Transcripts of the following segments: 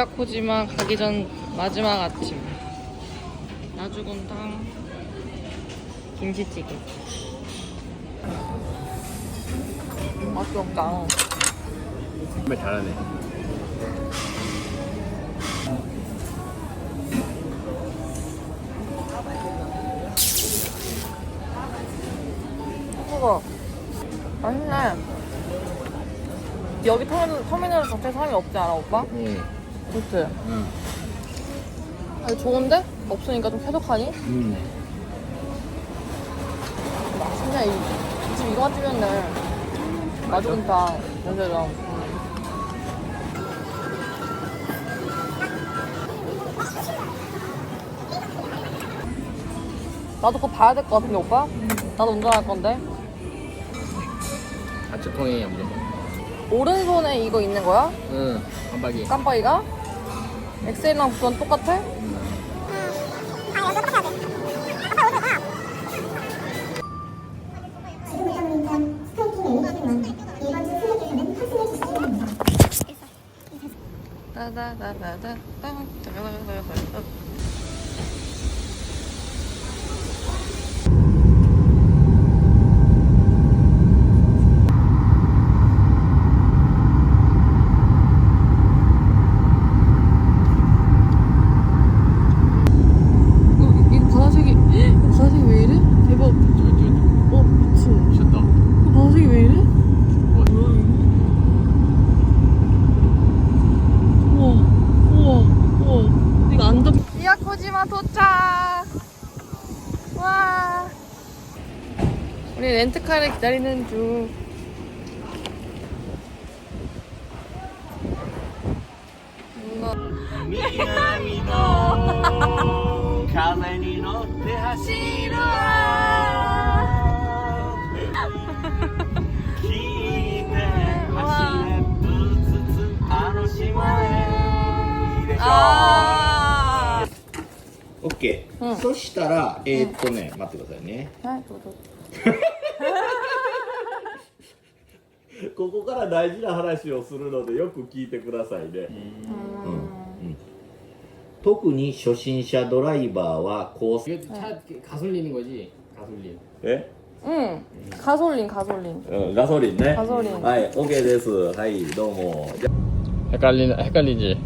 미야코지마 가기 전 마지막 아침. 나주곰탕 김치찌개. 맛이 없다. 정말 잘하네. 그거 맛있네. 여기 터미널, 터미널 자체 사람이 없지 않아 오빠? 응. 그치? 응. 아니 좋은데? 없으니까 좀 쾌적하니? 응. 맛있네 이, 이집 이거 맛집이었네 마주근탕 연세점 나도 그거 봐야 될 것 같은데 오빠? 나도 운전할 건데 통행이야 무조건. 오른손에 이거 있는 거야? 응. 깜빡이. 깜빡이가? 엑셀이랑 그건 똑같아? 일단 스카이팅 애니메 우리 렌트카를 기다리는 중 뭔가 南の風に乗って走るわ聞いて走れぶつつあの島へいいでしょ 아 오케이. 응. そしたら、えーっとね、待ってくださいね。 아, 또, 또. ここから大事な話をするのでよく聞いてくださいねうん。特に初心者ドライバーは高速 이게 차 가솔린인 거지? 가솔린. え 응 가솔린 가솔린 うんガソリンねガソリンはい OK ですはいどうも 헷갈리는 헷갈리지.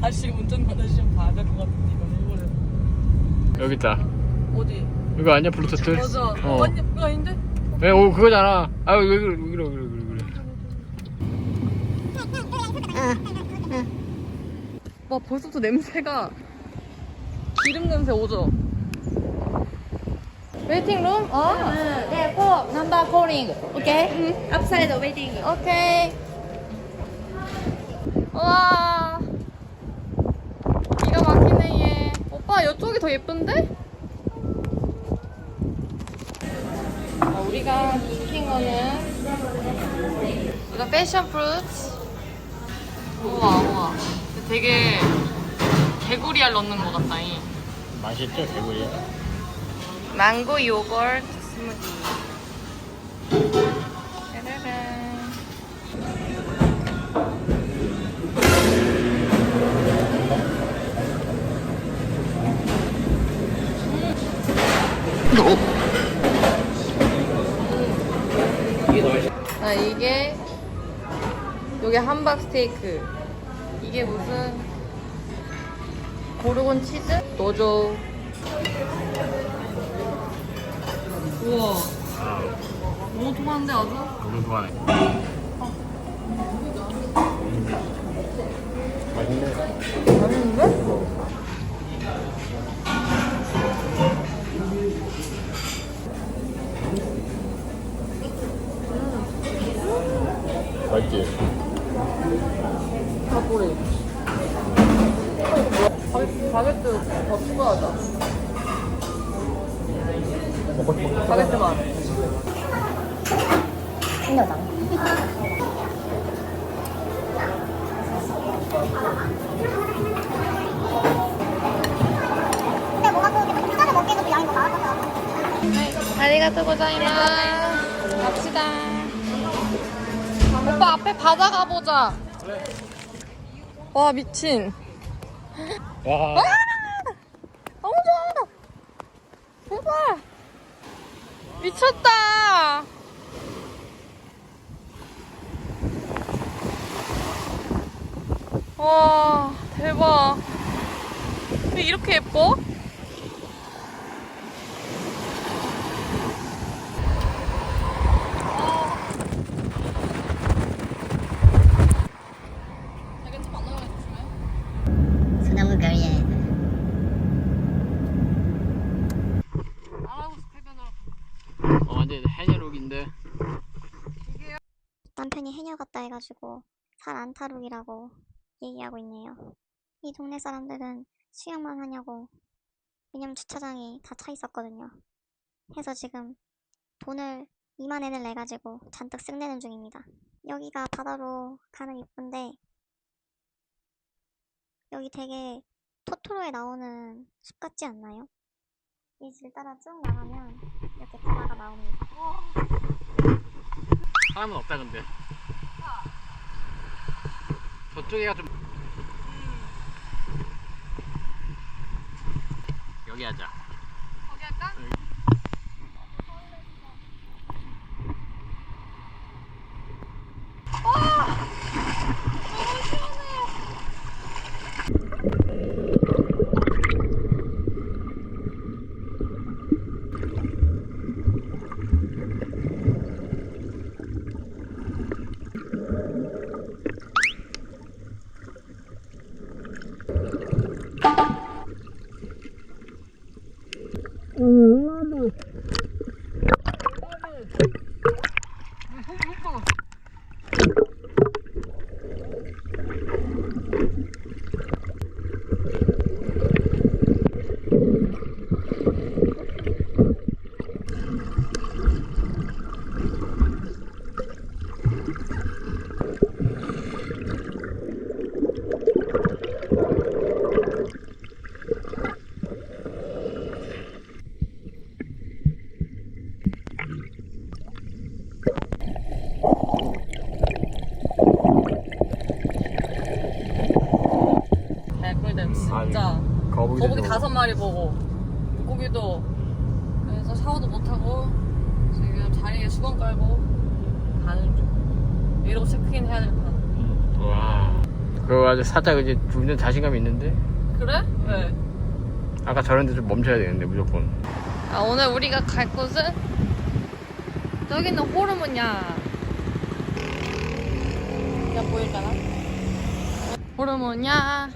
다시 운전면허 시험 봐야 될 것 같은데 이건 일본에 여기 있다. 어디? 이거 아니야 블루투스? 맞아 어. 아니 그거 아닌데? 왜? 오 그거잖아. 아왜 그래 왜 그래 왜 그래 왜 그래. 와 벌써부터 냄새가 기름 냄새 오죠? 웨이팅 룸? 어? 네, 꼭 넘버 콜링. 오케이? 앞사이드 웨이팅. 오케이 와 기가 막히네 얘 오빠 이쪽이 더 예쁜데? 아, 우리가 시킨 거는 이거 패션 프루트 우와. 우와 되게 개구리알 넣는 것 같다 이 맛있죠 개구리. 망고 요거트 스무디 요게 함박 스테이크 이게 무슨 고르곤 치즈? 노조 우와 너무 좋아한데 아주? 너무 좋아하네. 맛있는데? 더 추가하자 바게트만 근데 뭔가 또 피자를 먹기에도 양이 더 나을 것 같아요. 아리가또 고자이마스 갑시다 오빠 앞에 바다 가보자 와 미친. 와. 너무 좋아. 대박. 미쳤다. 와 대박. 왜 이렇게 예뻐? 소나무 별이에 어, 완전 해녀룩인데. 해가지고 살 안타룩이라고 얘기하고 있네요. 이 동네 사람들은 수영만 하냐고 왜냐면 주차장이 다 차 있었거든요. 해서 지금 돈을 2만 엔을 내가지고 잔뜩 쓱내는 중입니다. 여기가 바다로 가는 이쁜데 여기 되게 토토로에 나오는 숲 같지 않나요? 이 길 따라 쭉 나가면 이렇게 바다가 나옵니다. 사람은 없다 근데. 저쪽에가 좀. 여기 하자. 거기 할까? 개꿀 진짜. 거북이. 거북이 다섯 마리 보고 물고기도 그래서 샤워도 못 하고 지금 자리에 수건 깔고 가는 중. 이러고 체크인 해야 될 판. 와. 그거 아주 살짝 이제 운전 자신감 있는데. 그래? 네. 아까 저런 데 좀 멈춰야 되는데 무조건. 아, 오늘 우리가 갈 곳은 저기는 호르몬이야. 야 보일까나? 호르몬이야.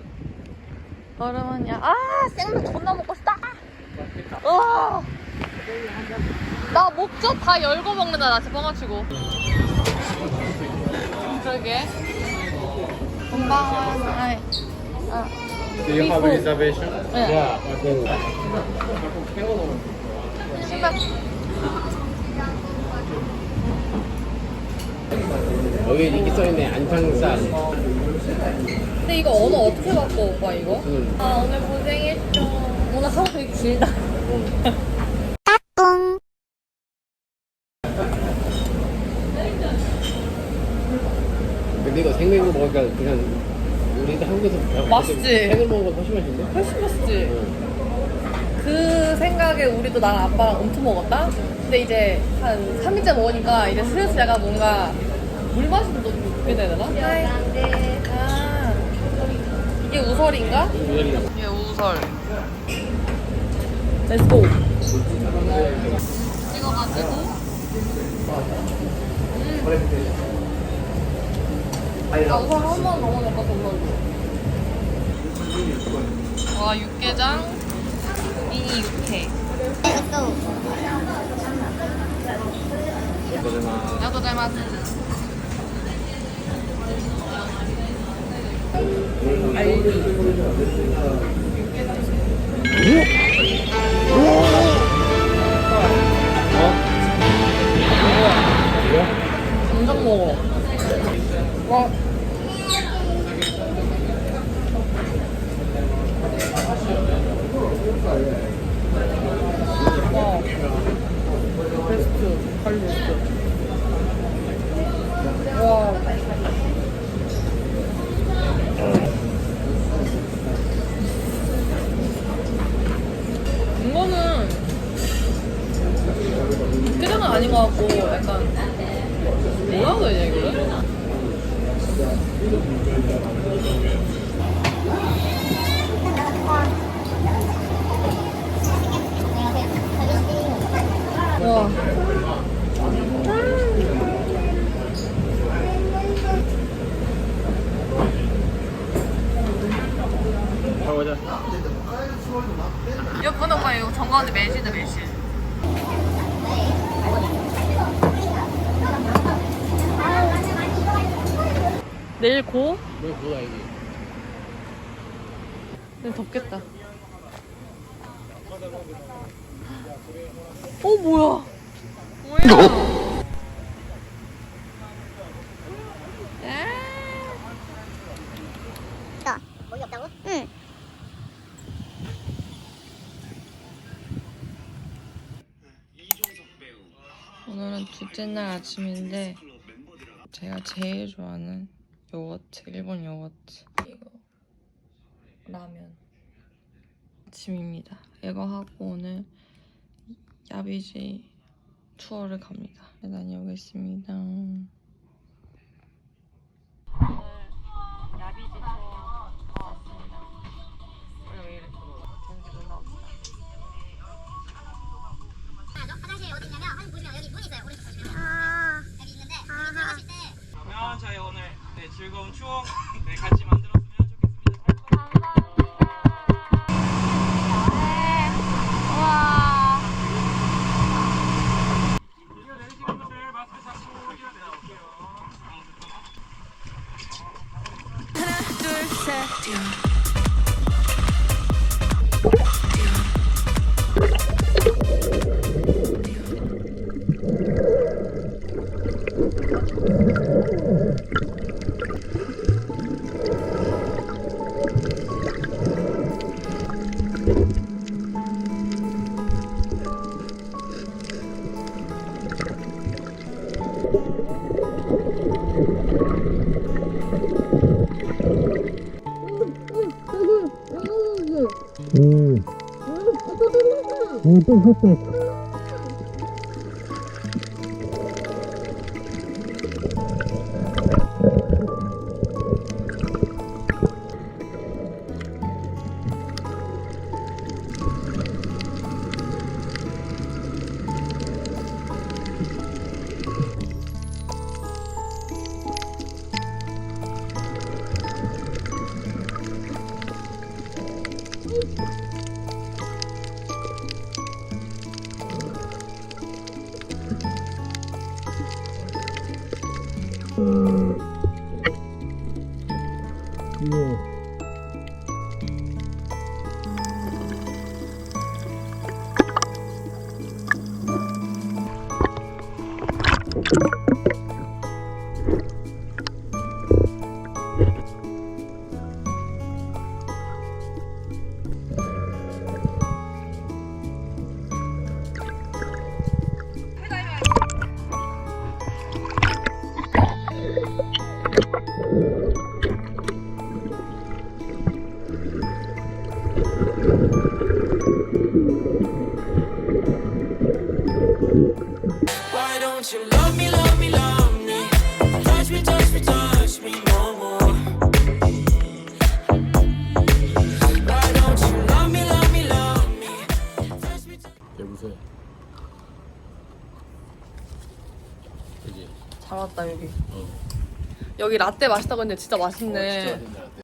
호르몬이야. 아 생맥 존나 먹고 싶다. 와. 나 목젖 다 열고 먹는다 나 진짜 뻥아치고. 그러게. 아이. 아. Do you have reservation? 네. 신발 여기 이렇게 써있네 안창살. 근데 이거 언어 어떻게 바꿔 오빠 이거? 응. 아 오늘 고생했죠 오늘 하루 되게 길다 근데 이거 생맥으로 먹으니까 그냥 우리도 한국에서 그냥 맛있지? 생으로 먹는 거 훨씬 맛있는데? 훨씬 맛있지? 응. 그 생각에 우리도 나랑 아빠랑 엄청 먹었다? 근데 이제 한 3일째 먹으니까 이제 슬슬 약간 뭔가 물 마시는 좀 느끼게 되나? 아 이게 우설인가? 이게 우설. 렛츠고 찍어가지고. 나 우선 한번더 먹을까 정말로 와 육개장 미니 육회 야도 잘 맞. 감정 먹어. 와. 어. 베스트, 칼리스트. 와. 이거는 육개장은 아닌 것 같고 약간 뭐라고 해야 되냐 이거는? 아. 보자. 예쁜 오빠 이거 정가운데 매실이다 매실. 내일 고? 왜 뭐야 이게? 덥겠다. 어 뭐야? 뭐야? 나. 오늘은 둘째 날 아침인데 제가 제일 좋아하는 요거트 일본 요거트 이거 라면 아침입니다 이거 하고 오늘 야비지 투어를 갑니다. 네, 다녀오겠습니다 you Entonces, pues, Why don't you 여기 어. 라떼 맛있다고 했는데 진짜 맛있네 진짜 맛있네.